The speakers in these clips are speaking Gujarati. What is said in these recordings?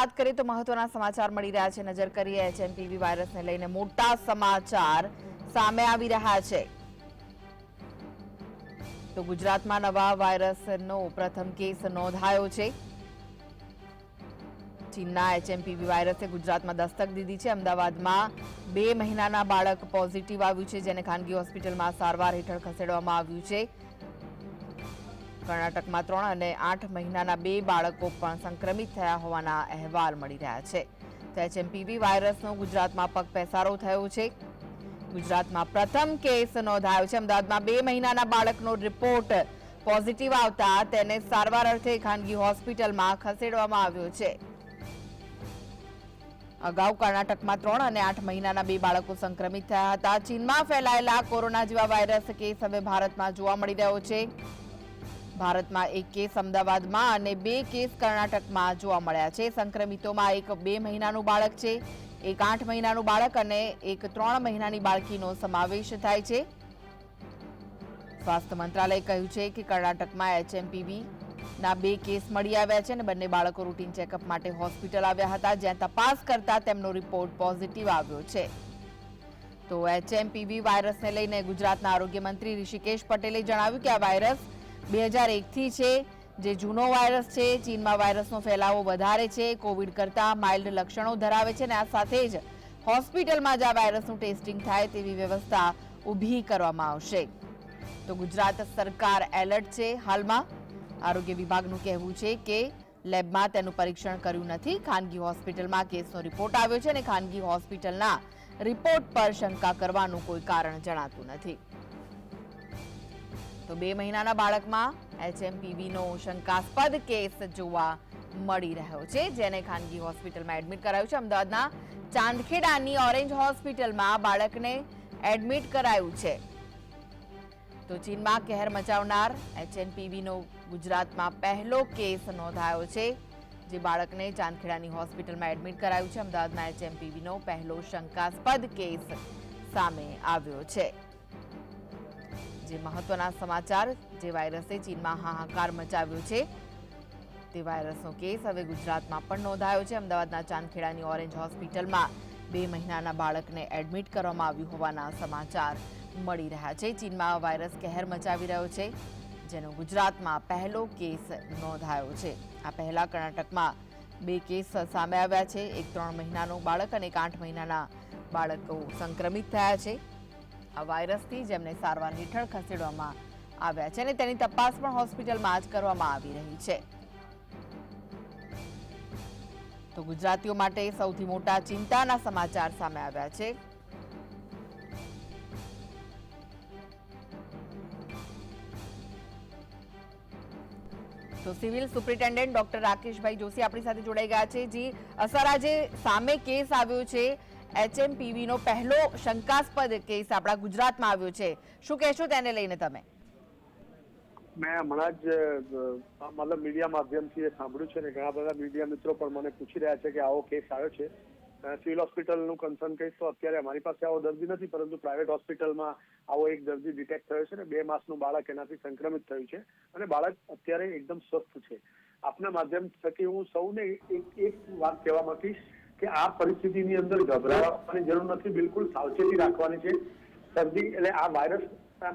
વાત કરીએ તો મહત્વના સમાચાર મળી રહ્યા છે. નજર કરીએ એચએમપીવી વાયરસને લઈને મોટા સમાચાર સામે આવી રહ્યા છે. તો ગુજરાતમાં નવા વાયરસનો પ્રથમ કેસ નોંધાયો છે. ચીનના એચએમપીવી વાયરસે ગુજરાતમાં દસ્તક દીધી છે. અમદાવાદમાં બે મહિનાના બાળક પોઝિટિવ આવ્યું છે, જેને ખાનગી હોસ્પિટલમાં સારવાર હેઠળ ખસેડવામાં આવ્યું છે. કર્ણાટકમાં ત્રણ અને આઠ મહિનાના બે બાળકો પણ સંક્રમિત થયા હોવાના અહેવાલ મળી રહ્યા છે. તો એચએમપીવી વાયરસનો ગુજરાતમાં પગ પેસારો થયો છે. ગુજરાતમાં પ્રથમ કેસ નોંધાયો છે. અમદાવાદમાં બે મહિનાના બાળકનો રિપોર્ટ પોઝિટિવ આવતા તેને સારવાર અર્થે ખાનગી હોસ્પિટલમાં ખસેડવામાં આવ્યો છે. અગાઉ કર્ણાટકમાં ત્રણ અને આઠ મહિનાના બે બાળકો સંક્રમિત થયા હતા. ચીનમાં ફેલાયેલા કોરોના જેવા વાયરસ કેસ હવે ભારતમાં જોવા મળી રહ્યો છે. ભારતમાં એક કેસ અમદાવાદમાં અને બે કેસ કર્ણાટકમાં જોવા મળ્યા છે. સંક્રમિતોમાં એક બે મહિનાનું બાળક છે, એક આઠ મહિનાનું બાળક અને એક ત્રણ મહિનાની બાળકીનો સમાવેશ થાય છે. સ્વાસ્થ્ય મંત્રાલયે કહ્યું છે કે કર્ણાટકમાં એચએમપીવી ના બે કેસ મળી આવ્યા છે અને બંને બાળકો રૂટીન ચેકઅપ માટે હોસ્પિટલ આવ્યા હતા. જ્યાં તપાસ કરતા તેમનો રિપોર્ટ પોઝિટિવ આવ્યો છે. તો એચએમપીવી વાયરસને લઈને ગુજરાતના આરોગ્ય મંત્રી ઋષિકેશ પટેલે જણાવ્યું કે આ વાયરસ બે હજાર એકથી છે, જે જૂનો વાયરસ છે, ચીનમાં વાયરસનો ફેલાવો વધારે છે કોવિડ કરતાં માઇલ્ડ લક્ષણો ધરાવે છે અને આ સાથે જ હોસ્પિટલમાં જ આ વાયરસનું ટેસ્ટિંગ થાય તેવી વ્યવસ્થા ઊભી કરવામાં આવશે. તો ગુજરાત સરકાર એલર્ટ છે હાલમાં. આરોગ્ય વિભાગનું કહેવું છે કે લેબમાં તેનું પરીક્ષણ કર્યું નથી. ખાનગી હોસ્પિટલમાં કેસનો રિપોર્ટ આવ્યો છે અને ખાનગી હોસ્પિટલના રિપોર્ટ પર શંકા કરવાનું કોઈ કારણ જણાતું નથી. તો બે મહિનાના બાળકમાં એચએમપીવીનો શંકાસ્પદ કેસ જોવા મળી રહ્યો છે, જેને ખાનગી હોસ્પિટલમાં એડમિટ કરાયું છે. અમદાવાદના ચાંદખેડાની ઓરેન્જ હોસ્પિટલમાં બાળકને એડમિટ કરાયું છે. તો ચીનમાં કહેર મચાવનાર એચએનપીવીનો ગુજરાતમાં પહેલો કેસ નોંધાયો છે, જે બાળકને ચાંદખેડાની હોસ્પિટલમાં એડમિટ કરાયું છે. અમદાવાદના એચએમપીવીનો પહેલો શંકાસ્પદ કેસ સામે આવ્યો છે. જે મહત્વના સમાચાર જે વાયરસે ચીનમાં હાહાકાર મચાવ્યો છે. તે વાયરસનો કેસ હવે ગુજરાતમાં પણ નોંધાયો છે. અમદાવાદના ચાંદખેડાની ઓરેન્જ હોસ્પિટલમાં બે મહિનાના બાળકને એડમિટ કરવામાં આવ્યું હોવાના સમાચાર મળી રહ્યા છે. ચીનમાં વાયરસ કહેર મચાવી રહ્યો છે, જેનો ગુજરાતમાં પહેલો કેસ નોંધાયો છે. આ પહેલા કર્ણાટકમાં બે કેસ સામે આવ્યા છે. એક ત્રણ મહિનાનો બાળક અને એક આઠ મહિનાના બાળકો સંક્રમિત થયા છે. આ વાયરસથી જેમને સારવાર હેઠળ ખસેડવામાં આવ્યા છે અને તેની તપાસ પણ હોસ્પિટલમાં જ કરવામાં આવી રહી છે. તો ગુજરાતીઓ માટે સૌથી મોટા ચિંતાના સમાચાર સામે આવ્યા છે. તો civil superintendent doctor Rakeshbhai Joshi આપણી સાથે જોડાઈ ગયા છે. જી, અસર આજે સામે કેસ આવ્યો છે. એચએમપીવી નો પહેલો શંકાસ્પદ કેસ આપણા ગુજરાતમાં આવ્યો છે. શું કહેશો તેને લઈને તમે? મેં હમણાં જ મતલબ મીડિયા માધ્યમથી એ સાંભળ્યું છે ને ઘણા બધા મીડિયા મિત્રો પણ મને પૂછી રહ્યા છે કે આવો કેસ આવ્યો છે. સિવિલ હોસ્પિટલનું કન્સર્ન કહીશ તો અત્યારે અમારી પાસે આવો દર્દી નથી, પરંતુ પ્રાઇવેટ હોસ્પિટલમાં આવો એક દર્દી ડિટેક્ટ થયો છે ને બે માસનું બાળક એનાથી સંક્રમિત થયું છે અને બાળક અત્યારે એકદમ સ્વસ્થ છે. આપના માધ્યમ થકી હું સૌને એક એક વાત કહેવા માંગીશ કે આ પરિસ્થિતિની અંદર ગભરાવાની જરૂર નથી, બિલકુલ સાવચેતી રાખવાની છે. શરદી એટલે આ વાયરસ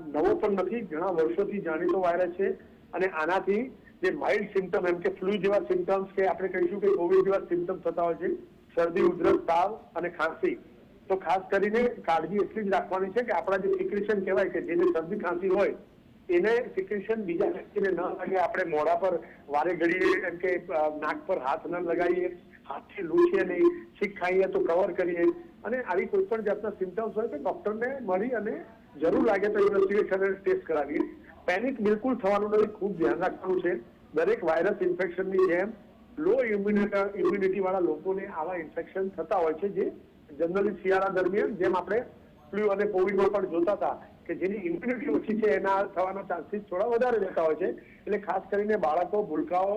નવો પણ નથી, ઘણા વર્ષોથી જાણીતો વાયરસ છે. અને આનાથી જે માઇલ્ડ સિમ્ટમ એમ કે ફ્લુ જેવા સિમ્ટમ્સ કે આપણે કહીશું કે કોવિડ જેવા સિમ્ટમ થતા હોય છે, શરદી, ઉધરસ, તાવ અને ખાંસી. તો ખાસ કરીને કાળજી એટલી જ રાખવાની છે કે આપણા જે સિક્રેશન કહેવાય કે જેને શરદી ખાંસી હોય એને સિક્રેશન બીજા વ્યક્તિને ન લાગે, આપણે મોઢા પર વારે ઘડીએ એમ કે નાક પર હાથ ન લગાવીએ, હાથથી લૂછીએ નહીં, છીક ખાઈએ તો કવર કરીએ. અને આવી કોઈ પણ જાતના સિમ્ટમ્સ હોય તો ડોક્ટરને મળી અને જરૂર લાગે તો ઇન્વેસ્ટિગેશન ટેસ્ટ કરાવીએ. પેનિક બિલકુલ થવાનું નથી, ખૂબ ધ્યાન રાખવાનું છે. દરેક વાયરસ ઇન્ફેક્શનની જેમ લો ઇમ્યુનિટી ઇમ્યુનિટી વાળા લોકોને આવા ઇન્ફેક્શન થતા હોય છે જે જનરલી શિયાળા દરમિયાન, જેમ આપણે ફ્લૂ અને કોવિડમાં પણ જોતા હતા કે જેની ઇમ્યુનિટી ઓછી છે, એના થવાના ચાન્સીસ થોડા વધારે રહેતા હોય છે. એટલે ખાસ કરીને બાળકો, ભૂલકાઓ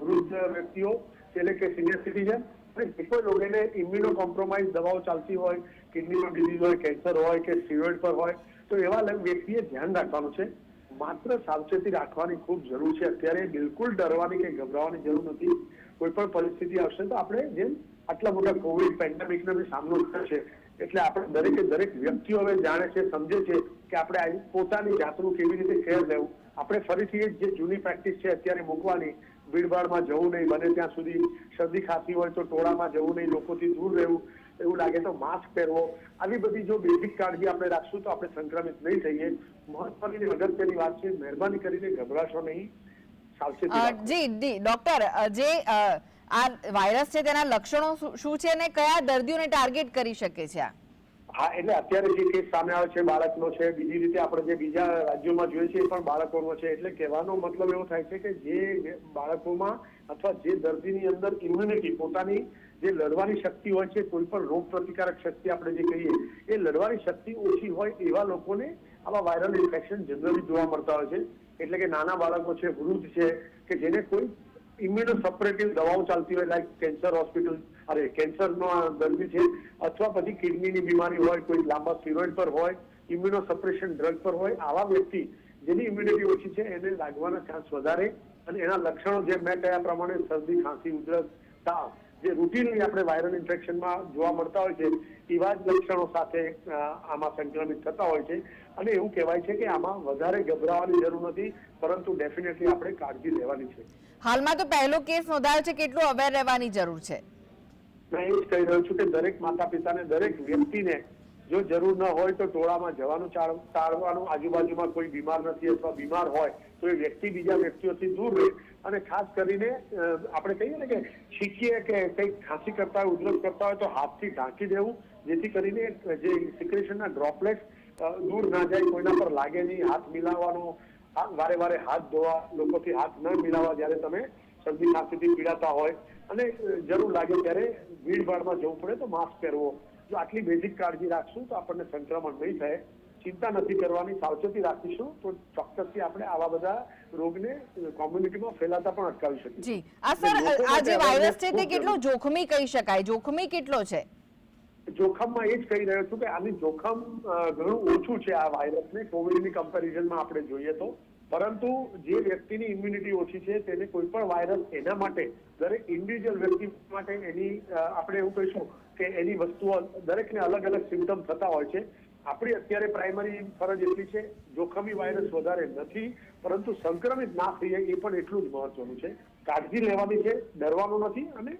વૃદ્ધ વ્યક્તિઓ એટલે કે સિનિયર સિટીઝન અને જે કોઈ લોકોને ઇમ્યુનો કોમ્પ્રોમાઇઝ દવાઓ ચાલતી હોય કિડનીનો ડિઝીઝ હોય કેન્સર હોય કે સ્ટીરોઇડ પર હોય, તો એવા વ્યક્તિએ ધ્યાન રાખવાનું છે. માત્ર સાવચેતી રાખવાની ખૂબ જરૂર છે. અત્યારે બિલકુલ ડરવાની કે ગભરાવાની જરૂર નથી. કોઈ પણ પરિસ્થિતિ આવશે તો આપણે જેમ આટલા મોટા કોવિડ પેન્ડેમિકનો સામનો કરશે એટલે આપણે દરેકે દરેક વ્યક્તિઓ હવે જાણે છે સમજે છે કે આપણે પોતાની જાતનું કેવી રીતે કેર લેવું. આપણે ફરીથી જે જૂની પ્રેક્ટિસ છે અત્યારે મૂકવાની ભીડભાડમાં જવું નહીં બને ત્યાં સુધી શરદી ખાતી હોય તો ટોળામાં જવું નહીં લોકોથી દૂર રહેવું એવું લાગે તો માસ્ક પહેરવો. આવી બધી જો બેઝિક કાળજી આપણે રાખશું તો આપણે સંક્રમિત નહીં થઈએ. મહત્વની અગત્યની વાત છે મહેરબાની કરીને ગભરાશો નહીં. સાવચેતી જી જી ડોક્ટર જે આ વાયરસ છે, તેના લક્ષણો શું- છે અને કયા દર્દીઓને ટાર્ગેટ કરી શકે છે આ? હા, એટલે અત્યારે જે કેસ સામે આવે છે, બાળકનો છે, બીજી રીતે આપણે જે બીજા રાજ્યોમાં જોઈએ છીએ, એ પણ બાળકોનો છે. એટલે કહેવાનો મતલબ એવો થાય છે કે જે બાળકોમાં અથવા જે દર્દીની અંદર ઇમ્યુનિટી પોતાની જે લડવાની શક્તિ હોય છે, કોઈ પણ રોગ પ્રતિકારક શક્તિ આપણે જે કહીએ, એ લડવાની શક્તિ ઓછી હોય એવા લોકોને આવા વાયરલ ઇન્ફેક્શન જનરલી જોવા મળતા હોય છે. એટલે કે નાના બાળકો છે, વૃદ્ધ છે, કે જેને કોઈ ઇમ્યુનો સપરેટિવ દવાઓ ચાલતી હોય લાઈક કેન્સર હોસ્પિટલ અરે કેન્સરનો દર્દી છે, અથવા પછી કિડનીની બીમારી હોય, કોઈ લાંબા સ્ટીરોઇડ પર હોય ઇમ્યુનો સપરેશન ડ્રગ પર હોય, આવા વ્યક્તિ જેની ઇમ્યુનિટી ઓછી છે, એને લાગવાના ચાન્સ વધારે. અને એના લક્ષણો જે મેં કયા પ્રમાણે, શરદી, ખાંસી, ઉધરસ, તાવ જે રૂટીનલી આપણે વાયરલ ઇન્ફેક્શનમાં જોવા મળતા હોય છે એવા જ લક્ષણો સાથે આમાં સંક્રમિત થતા હોય છે. અને એવું કહેવાય છે કે આમાં વધારે ગભરાવાની જરૂર નથી પરંતુ ડેફિનેટલી આપણે કાળજી લેવાની છે. હાલમાં તો પહેલો કેસ નોંધાયો છે કેટલું અવેર રહેવાની જરૂર છે? મેં એ જ કહી રહ્યો છું કે દરેક માતા પિતાને દરેક વ્યક્તિને જો જરૂર ન હોય તો ટોળામાં જવાનું ટાળવાનું આજુબાજુમાં કોઈ બીમાર નથી અથવા બીમાર હોય તો એ વ્યક્તિ બીજા વ્યક્તિઓથી દૂર રહે. અને ખાસ કરીને આપણે કહીએ ને કે શીખીએ કે કંઈક ખાંસી કરતા હોય, ઉધરસ કરતા હોય તો હાથથી ઢાંકી દેવું, જેથી કરીને જે સિક્રેશનના ડ્રોપલેટ્સ દૂર ના જાય, કોઈના પર લાગે નહીં, હાથ મિલાવવાનો વારે વારે હાથ ધોવા, લોકોથી હાથ ન મિલાવવા જ્યારે તમે શરદી, ખાંસીથી પીડાતા હોય, અને જરૂર લાગે ત્યારે ભીડભાડમાં જવું પડે તો માસ્ક પહેરવો. જો આટલી બેઝિક કાળજી રાખશું તો આપણને સંક્રમણ નહીં થાય. ચિંતા નથી કરવાની સાવચેતી રાખીશું તો ચોક્કસથી આપણે આવા બધા રોગને કોમ્યુનિટીમાં ફેલાતા પણ અટકાવી શકીએ. જી. આ સર આ જે વાયરસ છે તે કેટલો જોખમી કહી શકાય? જોખમી કેટલો છે? જોખમમાં એ જ કહી રહ્યો છું કે આની જોખમ ઘણું ઓછું છે આ વાયરસને કોવિડની કમ્પેરિઝનમાં આપણે જોઈએ તો. પરંતુ જે વ્યક્તિની ઇમ્યુનિટી ઓછી છે તેને કોઈ પણ વાયરસ એના માટે દરેક ઇન્ડિવિજ્યુઅલ વ્યક્તિ માટે એની આપણે એવું કહીશું કે એની વસ્તુઓ દરેકને અલગ અલગ સિમ્ટમ થતા હોય છે. આપણી અત્યારે પ્રાઇમરી ફરજ એટલી છે જોખમી વાયરસ વધારે નથી પરંતુ સંક્રમિત ના થઈએ એ પણ એટલું જ મહત્વનું છે. કાળજી લેવાની છે ડરવાનું નથી અને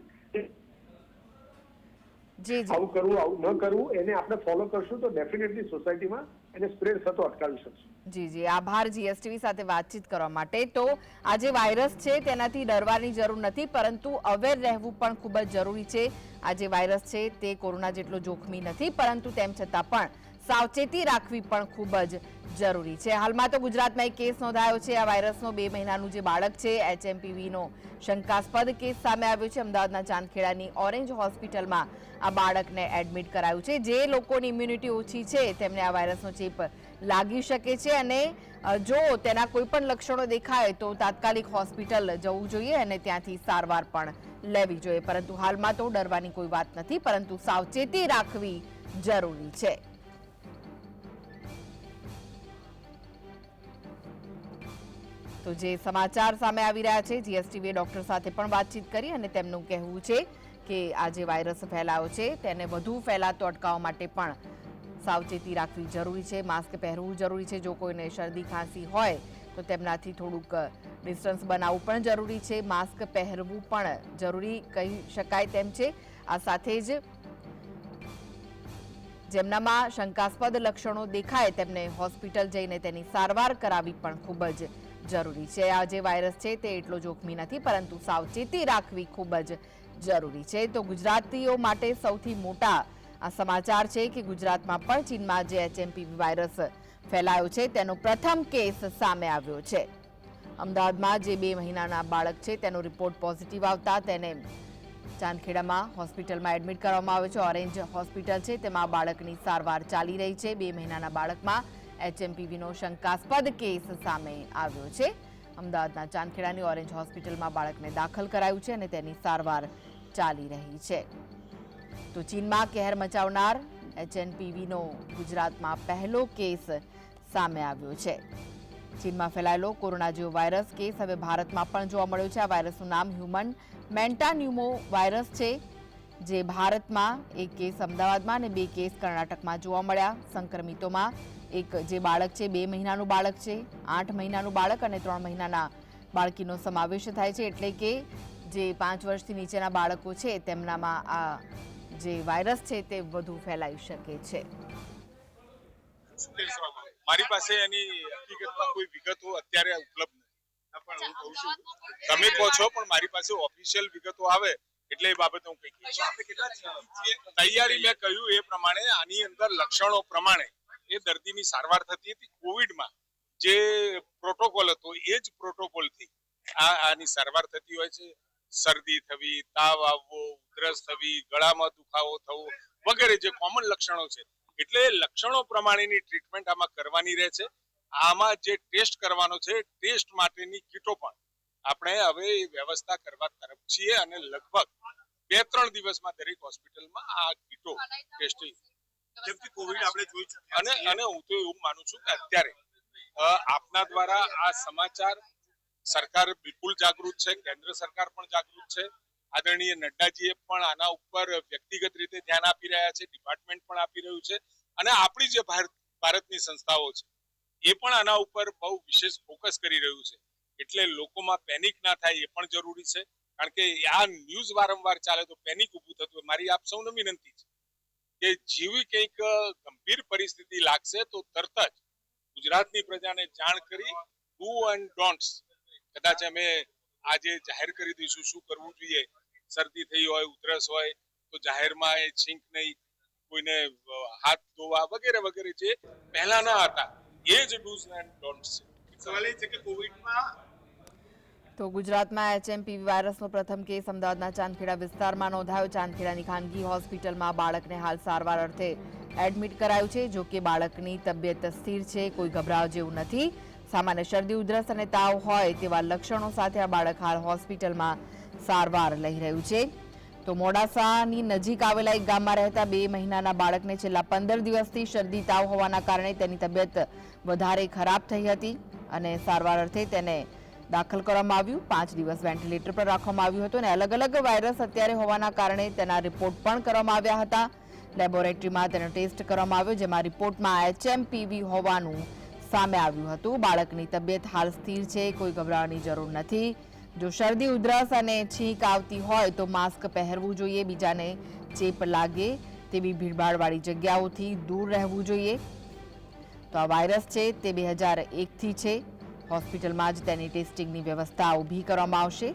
આવું કરવું આવું ન કરવું એને આપણે ફોલો કરશું તો ડેફિનેટલી સોસાયટીમાં એને સ્પ્રેડ થતો અટકાવી શકશું. જી જી. આભાર જીએસટીવી સાથે વાતચીત કરવા માટે. તો આ જે વાયરસ છે તેનાથી ડરવાની જરૂર નથી પરંતુ અવેર રહેવું પણ ખૂબ જ જરૂરી છે. આ જે વાયરસ છે તે કોરોના જેટલો જોખમી નથી પરંતુ તેમ છતાં પણ સાવચેતી રાખવી પણ ખૂબ જ જરૂરી છે. હાલમાં તો ગુજરાતમાં એક કેસ નોંધાયો છે. આ વાયરસનો બે મહિનાનું જે બાળક છે, એચએમપીવીનો શંકાસ્પદ કેસ સામે આવ્યો છે. અમદાવાદના ચાંદખેડાની ઓરેન્જ હોસ્પિટલમાં આ બાળકને એડમિટ કરાયું છે. જે લોકોની ઇમ્યુનિટી ઓછી છે, તેમને આ વાયરસનો ચેપ લાગી શકે છે અને જો તેના કોઈ પણ લક્ષણો દેખાય તો તાત્કાલિક હોસ્પિટલ જવું જોઈએ અને ત્યાંથી સારવાર પણ લેવી જોઈએ. પરંતુ હાલમાં તો ડરવાની કોઈ વાત નથી, પરંતુ સાવચેતી રાખવી જરૂરી છે. તો જે સમાચાર સામે આવી રહ્યા છે, જીએસટીવીએ ડોક્ટર સાથે પણ વાતચીત કરી અને તેમનું કહેવું છે કે આ જે વાયરસ ફેલાયો છે, તેને વધુ ફેલાતો અટકાવવા માટે પણ સાવચેતી રાખવી જરૂરી છે, માસ્ક પહેરવું જરૂરી છે. જો કોઈને શરદી, ખાંસી હોય, તો તેમનાથી થોડુંક ડિસ્ટન્સ બનાવવું પણ જરૂરી છે. માસ્ક પહેરવું પણ જરૂરી કહી શકાય તેમ છે. આ સાથે જ જેમનામાં શંકાસ્પદ લક્ષણો દેખાય, તેમને હોસ્પિટલ જઈને તેની સારવાર કરાવી પણ ખૂબ જ જરૂરી છે. આ જે વાયરસ છે તે એટલો જોખમી નથી, પરંતુ સાવચેતી રાખવી ખૂબ જ જરૂરી છે. તો ગુજરાતીઓ માટે સૌથી મોટા આ સમાચાર છે કે ગુજરાતમાં પણ ચીનમાં જે એચએમપીવી વાયરસ ફેલાયો છે, તેનો પ્રથમ કેસ સામે આવ્યો છે. અમદાવાદમાં જે બે મહિનાના બાળક છે, તેનો રિપોર્ટ પોઝિટિવ આવતા તેને ચાંદખેડામાં હોસ્પિટલમાં એડમિટ કરવામાં આવ્યો છે. ઓરેન્જ હોસ્પિટલ છે, તેમાં બાળકની સારવાર ચાલી રહી છે. બે મહિનાના બાળકમાં એચએમપીવીનો શંકાસ્પદ કેસ સામે આવ્યો છે. અમદાવાદના ચાંદખેડાની ઓરેન્જ હોસ્પિટલમાં બાળકને દાખલ કરાયું છે અને તેની સારવાર ચાલી રહી છે. તો ચીનમાં કહેર મચાવનાર એચએનપીવીનો ગુજરાતમાં પહેલો કેસ સામે આવ્યો છે. ચીનમાં ફેલાયેલો કોરોના જેવો વાયરસ કેસ હવે ભારતમાં પણ જોવા મળ્યો છે. આ વાયરસનું નામ હ્યુમન મેન્ટાન્યુમો વાયરસ છે, જે ભારતમાં એક કેસ અમદાવાદમાં અને બે કેસ કર્ણાટકમાં જોવા મળ્યા. સંક્રમિતોમાં એક જે બાળક છે બે મહિનાનું બાળક છે આઠ મહિનાનું બાળક અને ત્રણ મહિનાના બાળકીનો સમાવેશ થાય છે. એટલે કે જે પાંચ વર્ષથી નીચેના બાળકો છે તેમનામાં આ જે વાયરસ છે તે વધુ ફેલાઈ શકે છે. મારી પાસે એની હકીકતમાં કોઈ વિગતો અત્યારે ઉપલબ્ધ નથી. પણ હું કહું છું તમે કહો છો પણ મારી પાસે ઓફિશિયલ વિગતો આવે એટલે એ બાબતે હું કહી તૈયારી મેં કહ્યું એ પ્રમાણે આની અંદર લક્ષણો પ્રમાણે એ દર્દીની સારવાર થતી હતી કોવિડમાં. જે પ્રોટોકોલ હતો, એ જ પ્રોટોકોલથી આ, આની સારવાર થતી હોય છે. શરદી થવી, તાવ આવવો, ઉધરસ થવી, ગળામાં દુખાવો થવો, વગેરે જે કોમન લક્ષણો છે. એટલે લક્ષણો પ્રમાણેની ટ્રીટમેન્ટ આમાં કરવાની રહે છે. આમાં જે ટેસ્ટ કરવાનો છે ટેસ્ટ માટેની કીટો પણ આપણે હવે એ વ્યવસ્થા કરવા તરફ છીએ અને લગભગ બે ત્રણ દિવસમાં દરેક હોસ્પિટલમાં આ કીટો ટેસ્ટિંગ જેમ કે કોવિડ આપણે જોઈ ચૂક્યા અને અને હું તો એવું માનું છું કે અત્યારે આપના દ્વારા આ સમાચાર સરકાર બિલકુલ જાગૃત છે કેન્દ્ર સરકાર પણ જાગૃત છે. આદરણીય નડ્ડાજીએ પણ આના ઉપર વ્યક્તિગત રીતે ધ્યાન આપી રહ્યા છે ડિપાર્ટમેન્ટ પણ આપી રહ્યું છે અને આપણી જે ભારત ભારતની સંસ્થાઓ છે એ પણ આના ઉપર બહુ વિશેષ ફોકસ કરી રહ્યું છે. એટલે લોકોમાં પેનિક ના થાય એ પણ જરૂરી છે. કારણ કે આ ન્યૂઝ વારંવાર ચાલે તો પેનિક ઊભું થતું મારી આપ સૌને વિનંતી છે. કે જેવી કંઈક ગંભીર પરિસ્થિતિ લાગશે તો તરત જ ગુજરાતની પ્રજાને જાણ કરી ડુ એન્ડ ડોન્ટ્સ કદાચ અમે આજે જાહેર કરી દઈશું શું કરવું જોઈએ. શરદી થઈ હોય, ઉધરસ હોય, તો જાહેરમાં એ છીંક નહીં, કોઈને હાથ ધોવા વગેરે વગેરે જે પહેલાના હતા, એ જ ડૂઝ એન્ડ ડોન્ટ્સ છે. સવાલ એ છે કે કોવિડમાં તો ગુજરાતમાં એચએમપીવી વાયરસનો પ્રથમ કેસ અમદાવાદના ચાંદખેડા વિસ્તારમાં નોંધાયો. ચાંદખેડાની ખાનગી હોસ્પિટલમાં બાળકને હાલ સારવાર અર્થે એડમિટ કરાયું છે. જો કે બાળકની તબિયત સ્થિર છે, કોઈ ગભરાવ જેવું નથી. સામાન્ય શરદી, ઉધરસ અને તાવ હોય તેવા લક્ષણો સાથે આ બાળક હાલ હોસ્પિટલમાં સારવાર લઈ રહ્યું છે. તો મોડાસાની નજીક આવેલા એક ગામમાં રહેતા બે મહિનાના બાળકને છેલ્લા પંદર દિવસથી શરદી, તાવ હોવાના કારણે તેની તબિયત વધારે ખરાબ થઈ હતી અને સારવાર અર્થે તેને દાખલ કરવામાં આવ્યું. પાંચ દિવસ વેન્ટિલેટર પર રાખવામાં આવ્યું હતું અને અલગ અલગ વાયરસ અત્યારે હોવાના કારણે તેના રિપોર્ટ પણ કરવામાં આવ્યા હતા. લેબોરેટરીમાં તેનો ટેસ્ટ કરવામાં આવ્યો, જેમાં રિપોર્ટમાં એચએમપીવી હોવાનું સામે આવ્યું હતું. બાળકની તબિયત હાલ સ્થિર છે, કોઈ ગભરાવાની જરૂર નથી. જો શરદી, ઉધરસ અને છીંક આવતી હોય તો માસ્ક પહેરવું જોઈએ, બીજાને ચેપ લાગે તેવી ભીડભાડવાળી જગ્યાઓથી દૂર રહેવું જોઈએ. તો આ વાયરસ છે, તે બે હજાર એકથી છે. હોસ્પિટલમાં જ તેની ટેસ્ટિંગની વ્યવસ્થા ઊભી કરવામાં આવશે.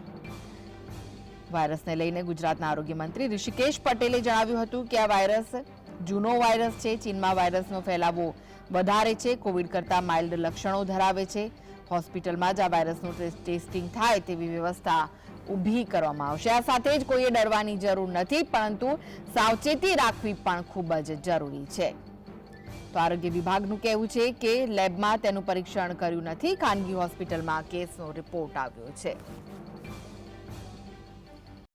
વાયરસને લઈને ગુજરાતના આરોગ્ય મંત્રી ઋષિકેશ પટેલે જણાવ્યું હતું કે આ વાયરસ જૂનો વાયરસ છે. ચીનમાં વાયરસનો ફેલાવો વધારે છે. કોવિડ કરતાં માઇલ્ડ લક્ષણો ધરાવે છે. હોસ્પિટલમાં જ આ વાયરસનું ટેસ્ટિંગ થાય તેવી વ્યવસ્થા ઊભી કરવામાં આવશે. આ સાથે જ કોઈએ ડરવાની જરૂર નથી, પરંતુ સાવચેતી રાખવી પણ ખૂબ જ જરૂરી છે. તો આરોગ્ય વિભાગનું કહેવું છે કે લેબમાં તેનું પરીક્ષણ કર્યું નથી. ખાનગી હોસ્પિટલમાં કેસનો રિપોર્ટ આવ્યો છે.